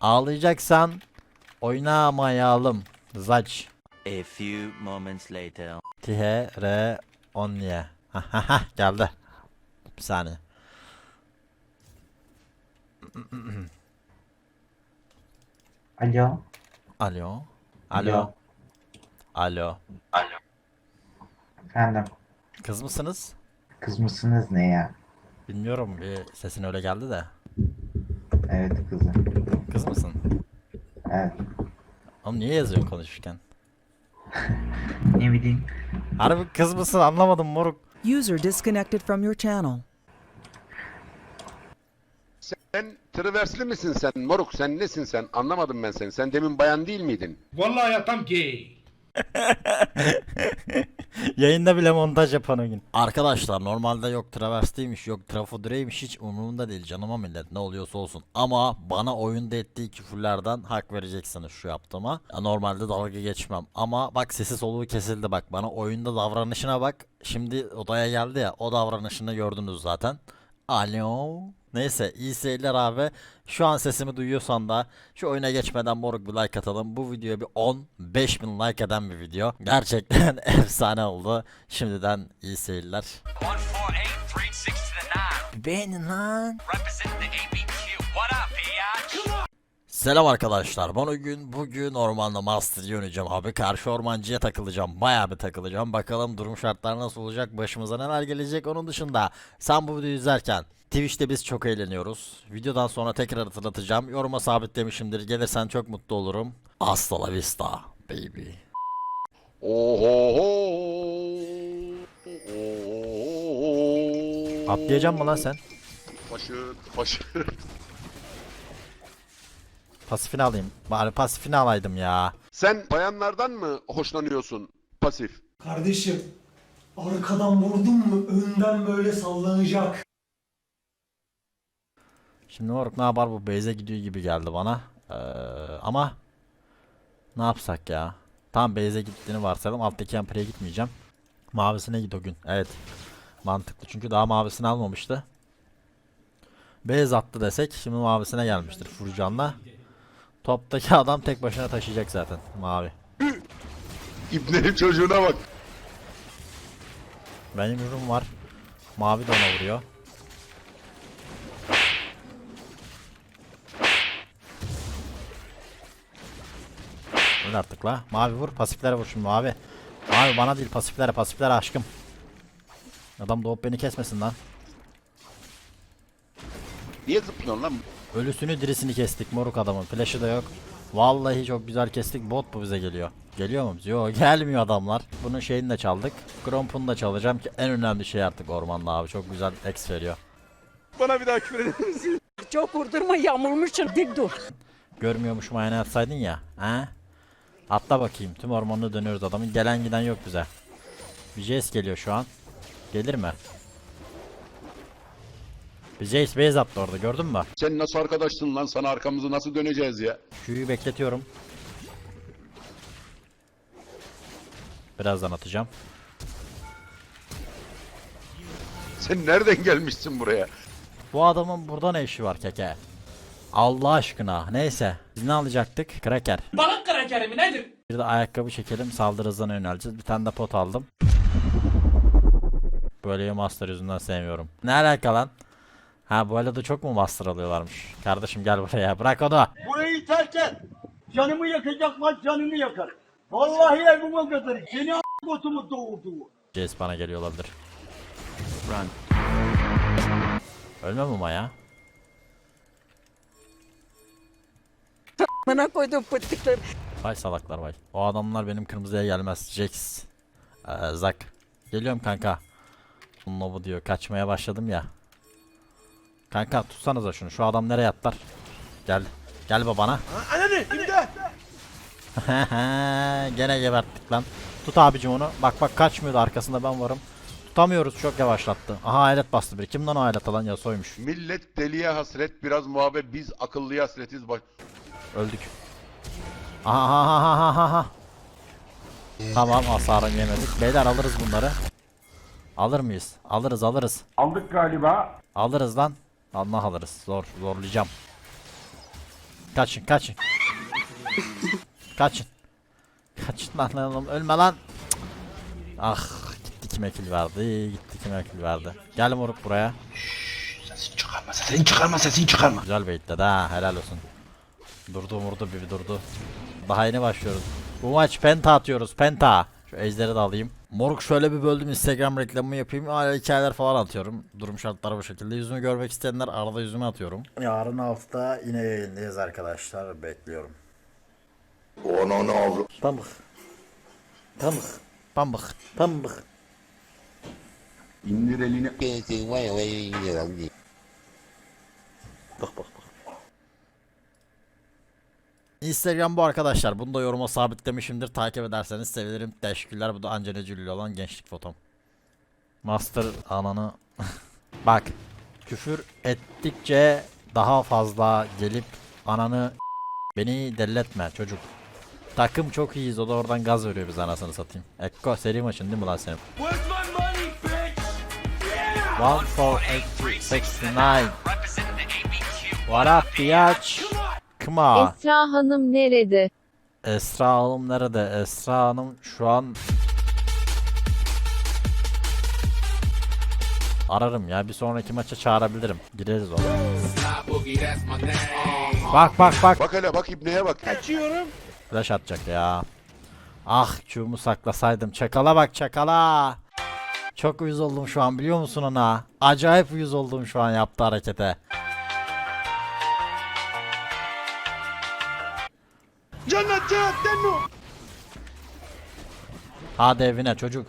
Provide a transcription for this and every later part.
Ağlayacaksan oynamayalım. Zaç. A few moments later. Tihe re onye. Hahaha geldi. Bir saniye. Alo. Alo. Alo. Alo. Efendim. Kız mısınız? Kız mısınız ne ya? Bilmiyorum bir sesin öyle geldi de. Evet kızım. Kız mısın? Evet. Oğlum niye yazıyorsun konuşurken? Ne bileyim. Harbi kız mısın anlamadım moruk. User disconnected from your channel. Sen tırversli misin sen moruk sen nesin sen anlamadım ben seni sen demin bayan değil miydin? Vallahi ya tam gay. Yayında bile montaj yapan o gün. Arkadaşlar normalde yok traversteymiş yok trafodureymiş hiç umurumda değil canıma millet ne oluyorsa olsun. Ama bana oyunda ettiği küfürlerden hak vereceksiniz şu yaptığıma. Ya normalde dalga geçmem ama bak sesi soluğu kesildi bak bana oyunda davranışına bak. Şimdi odaya geldi ya o davranışını gördünüz zaten. Alo. Neyse iyi seyirler abi. Şu an sesimi duyuyorsan da şu oyuna geçmeden moruk bir like atalım. Bu videoya bir 10 5000 like eden bir video. Gerçekten efsane oldu. Şimdiden iyi seyirler. 148, 360 to the 9. Beğenin lan. Selam arkadaşlar. Ben bugün bugün ormanda Master oynayacağım abi. Karşı ormancıya takılacağım. Bayağı bir takılacağım. Bakalım durum şartlar nasıl olacak? Başımıza neler gelecek? Onun dışında sen bu videoyu izlerken Twitch'te biz çok eğleniyoruz. Videodan sonra tekrar hatırlatacağım. Yoruma sabitlemişimdir. Gelirsen çok mutlu olurum. Hasta la vista baby. Atlayacak mı lan sen? Başı başı. Pasifini alayım. Bari pasifini alaydım ya. Sen bayanlardan mı hoşlanıyorsun pasif? Kardeşim, arkadan vurdun mu önden böyle sallanacak. Şimdi moruk ne yapar bu base'e gidiyor gibi geldi bana. Ee, ama ne yapsak ya? Tam base'e gittiğini varsayalım. Alttaki Empire'ye gitmeyeceğim. Mavisine git o gün. Evet. Mantıklı çünkü daha mavisini almamıştı. Base attı desek şimdi mavisine gelmiştir Furcan'la. Toptaki adam tek başına taşıyacak zaten mavi. İbnenin çocuğuna bak. Benim ürün var. Mavi de ona vuruyor. Öl artık la. Mavi vur. Pasiflere vur şimdi mavi. Mavi bana değil pasiflere. Pasiflere aşkım. Adam doğup beni kesmesin lan. Niye zıplıyorsun lan? Ölüsünü dirisini kestik moruk adamın. Flash'ı da yok. Vallahi çok güzel kestik. Bot bu bize geliyor. Geliyor mu bize? Yok gelmiyor adamlar. Bunun şeyini de çaldık. Gromp'unu da çalacağım ki en önemli şey artık ormanda abi. Çok güzel X veriyor. Çok vurdurma yağmurmuşsun dik dur. Görmüyormuşum ayna atsaydın ya. He? Atla bakayım. Tüm ormanını dönüyoruz adamın. Gelen giden yok bize. Bir Jace geliyor şu an. Gelir mi? Bir Jace base attı orada gördün mü? Sen nasıl arkadaşsın lan sana arkamızı nasıl döneceğiz ya? Q'yu bekletiyorum. Birazdan atacağım. Sen nereden gelmişsin buraya? Bu adamın burada ne işi var keke? Allah aşkına. Neyse. Biz ne alacaktık? Kraker. Balık krakeri mi nedir? Bir de ayakkabı çekelim. Saldırı hızına yöneleceğiz. Bir tane de pot aldım. Böyle master yüzünden sevmiyorum. Ne alaka lan? Ha bu arada çok mu master alıyorlarmış? Kardeşim gel buraya. Bırak onu. Burayı terk et. Canımı yakacaklar canımı yakar. Vallahi evime götürür. Seni a** botumu doğurdu. Jace bana geliyor olabilir. Run. Ölmem ama ya. Bana koydum pıttıkları. Vay salaklar vay. O adamlar benim kırmızıya gelmez. Jax. Ee, Zack. Geliyorum kanka. Bununla bu diyor. Kaçmaya başladım ya. Kanka tutsanıza şunu. Şu adam nereye atlar? Gel. Gel babana. Ananı Gene geberttik lan. Tut abicim onu. Bak bak kaçmıyordu arkasında ben varım. Tutamıyoruz çok yavaşlattı. Aha alet bastı biri. Kim lan o alet alan ya soymuş. Millet deliye hasret biraz muhabbet biz akıllıya hasretiz bak. Öldük. Aha. Tamam hasarını yemedik. Beyler alırız bunları. Alır mıyız? Alırız alırız. Aldık galiba. Alırız lan. Allah alırız. Zor zorlayacağım. Kaçın kaçın. kaçın. Kaçın lan lan oğlum, ölme lan. Cık. Ah gitti kime kill verdi gitti kime kill verdi. Gel moruk buraya. Sesini çıkarma sesini çıkarma sesini çıkarma. Güzel baitledi ha helal olsun. Durdu vurdu bir durdu. Daha yeni başlıyoruz. Bu maç penta atıyoruz penta. Şu ejderi de alayım. Moruk şöyle bir böldüm Instagram reklamımı yapayım. Hala hikayeler falan atıyorum. Durum şartları bu şekilde. Yüzümü görmek isteyenler arada yüzümü atıyorum. Yarın hafta yine yayındayız arkadaşlar. Bekliyorum. Pamuk. Pamuk. Pamuk. Pamuk. İndir elini. Bak bak bak. Instagram bu arkadaşlar. Bunu da yoruma sabitlemişimdir. Takip ederseniz sevinirim. Teşekkürler. Bu da Angelina Jolie olan gençlik fotom. Master ananı. Bak. Küfür ettikçe daha fazla gelip ananı beni delletme çocuk. Takım çok iyiyiz. O da oradan gaz veriyor bize anasını satayım. Ekko seri maçın değil mi lan senin? One for eight, six, nine. What up biatch? On. Esra Hanım nerede? Esra Hanım nerede? Esra Hanım şu an Ararım ya bir sonraki maça çağırabilirim. Gireriz ona. Bak bak bak. Bak hele bak ibneye bak. Flash atacak ya. Ah Q'mu saklasaydım. Çakala bak çakala. Çok uyuz oldum şu an biliyor musun ona? Acayip uyuz oldum şu an yaptığı harekete. Hadi evine çocuk.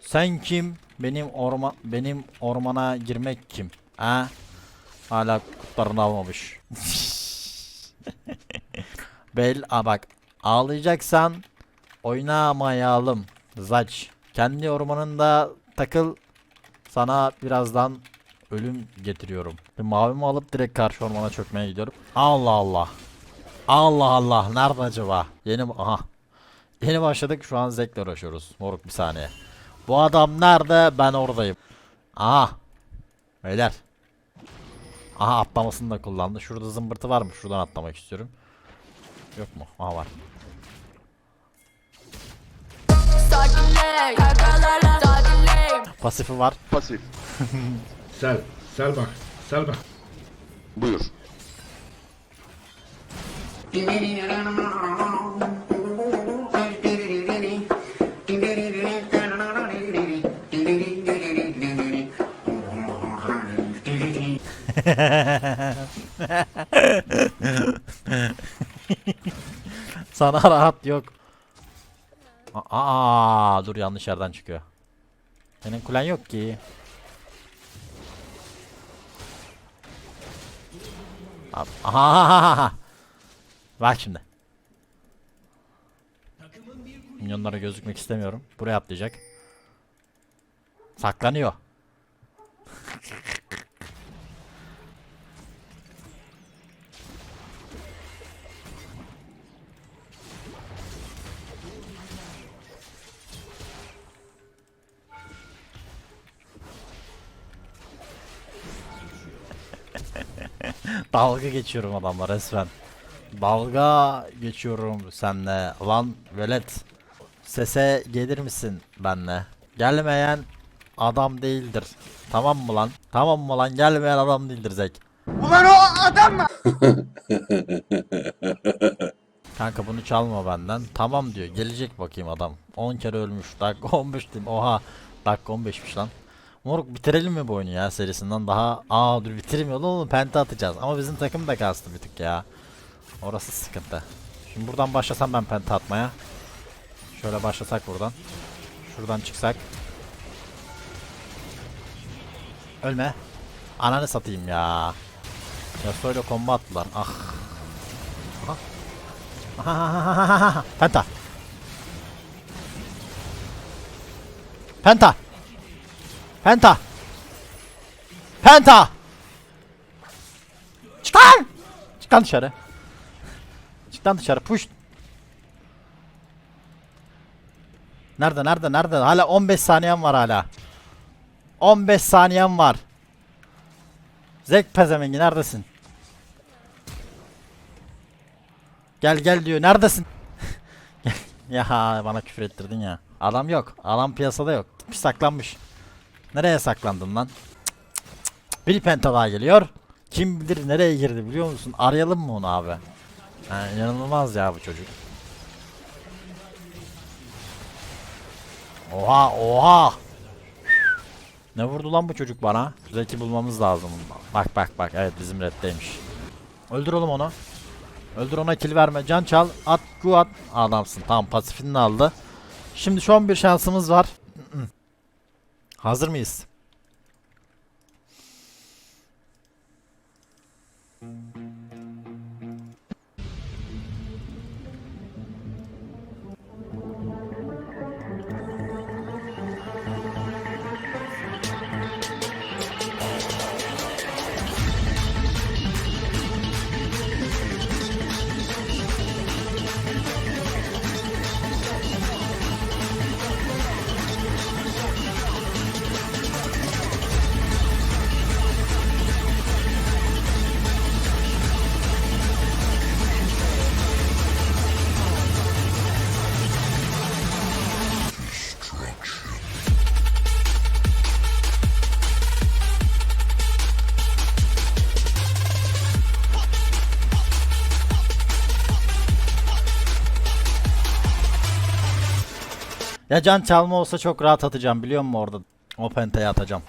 Sen kim? Benim orman benim ormana girmek kim? Ha? Hala kurtlarını almamış. Bel a bak ağlayacaksan oynamayalım. Zaç. Kendi ormanında takıl. Sana birazdan ölüm getiriyorum. Bir mavimi alıp direkt karşı ormana çökmeye gidiyorum. Allah Allah. Allah Allah. Nerede acaba? Yeni aha. Yeni başladık. Şu an zevkle uğraşıyoruz. Moruk bir saniye. Bu adam nerede? Ben oradayım. Aha. Beyler. Aha atlamasını da kullandı. Şurada zımbırtı var mı? Şuradan atlamak istiyorum. Yok mu? Aha var. Pasifi var. Pasif. Sel. Sel bak. Sel bak. Buyur. Sana rahat yok. Aa, dur yanlış yerden çıkıyor. Senin kulen yok ki. Aha. Bak şimdi. Minyonlara gözükmek istemiyorum. Buraya atlayacak. Saklanıyor. Dalga geçiyorum adamla resmen. Dalga geçiyorum senle. Lan velet. Sese gelir misin benle? Gelmeyen adam değildir. Tamam mı lan? Tamam mı lan? Gelmeyen adam değildir Zek. Ulan o adam mı? Kanka bunu çalma benden. Tamam diyor. Gelecek bakayım adam. 10 kere ölmüş. Dakika 15 diyeyim. Oha. Dakika 15'miş lan. Moruk bitirelim mi bu oyunu ya serisinden daha aa dur bitirmiyor oğlum penta atacağız ama bizim takım da kastı bir tık ya orası sıkıntı şimdi buradan başlasam ben penta atmaya şöyle başlasak buradan şuradan çıksak ölme ananı satayım ya ya söyle combo attılar ah Aha. Penta penta Penta. Penta. Çık lan. Çık lan dışarı. Çık dışarı. Push. Nerede nerede nerede? Hala 15 saniyem var hala. 15 saniyem var. Zek pezevengi neredesin? Gel gel diyor. Neredesin? Ya bana küfür ettirdin ya. Adam yok. Adam piyasada yok. Gitmiş saklanmış. Nereye saklandın lan? Bir penta daha geliyor. Kim bilir nereye girdi biliyor musun? Arayalım mı onu abi? Ha, inanılmaz ya bu çocuk. Oha oha. Ne vurdu lan bu çocuk bana? Zeki bulmamız lazım. Bak bak bak evet bizim reddeymiş. Öldür oğlum onu. Öldür ona kill verme. Can çal. At Q at. Adamsın. Tamam pasifini aldı. Şimdi an bir şansımız var. Hazır mıyız? Ya can çalma olsa çok rahat atacağım biliyor musun orada? O pentayı atacağım.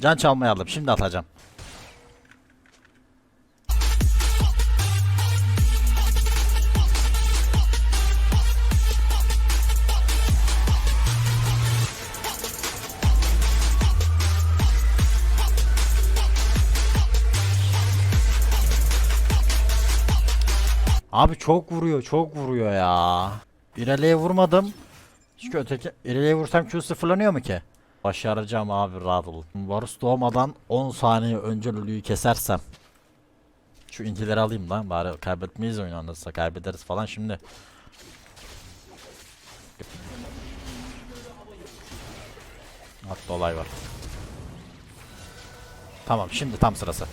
Can çalmayı aldım. Şimdi atacağım. Abi çok vuruyor, çok vuruyor ya. İreli'ye vurmadım. Çünkü öteki İreli'ye vursam Q sıfırlanıyor mu ki? Başaracağım abi rahat ol. Varus doğmadan 10 saniye önce Lulu'yu kesersem. Şu intileri alayım lan bari kaybetmeyiz oyunu anlatsa kaybederiz falan şimdi. Hatta olay var. Tamam şimdi tam sırası.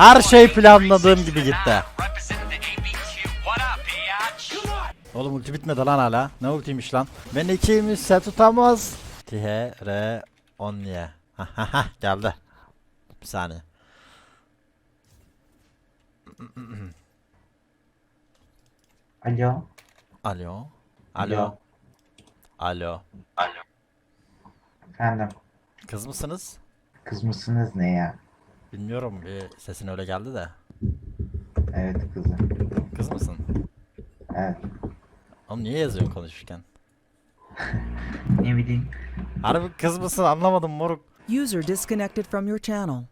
Her şey planladığım gibi gitti. Oğlum ulti bitmedi lan hala. Ne ultiymiş lan? Ben ikiymiş se tutamaz. Tihe re onye. Geldi. Bir saniye. Alo. Alo. Alo. Alo. Efendim. Kız mısınız? Kız mısınız ne ya? Bilmiyorum bir sesin öyle geldi de. Evet kızım. Kız mısın? Evet. Oğlum niye yazıyorsun konuşurken? Ne bileyim. Harbi kız mısın anlamadım moruk. User disconnected from your channel.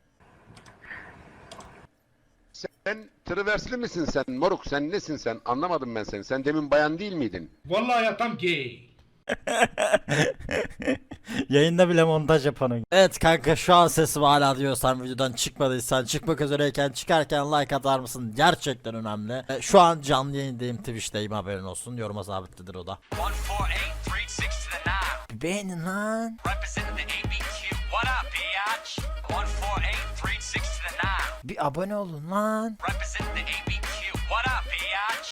Sen tırversli misin sen moruk sen nesin sen anlamadım ben seni. Sen demin bayan değil miydin? Vallahi ya tam gay. Yayında bile montaj yapanı. Evet kanka şu an sesim hala diyorsan videodan çıkmadıysan çıkmak üzereyken çıkarken like atar mısın? Gerçekten önemli. E, Şu an canlı yayındayım Twitch'teyim haberin olsun. Yoruma sabitlidir o da. 148, 36 to the 9. Bir beğenin lan. Representing the ABQ. What up, biatch? 148, 36 to the 9. Bir abone olun lan.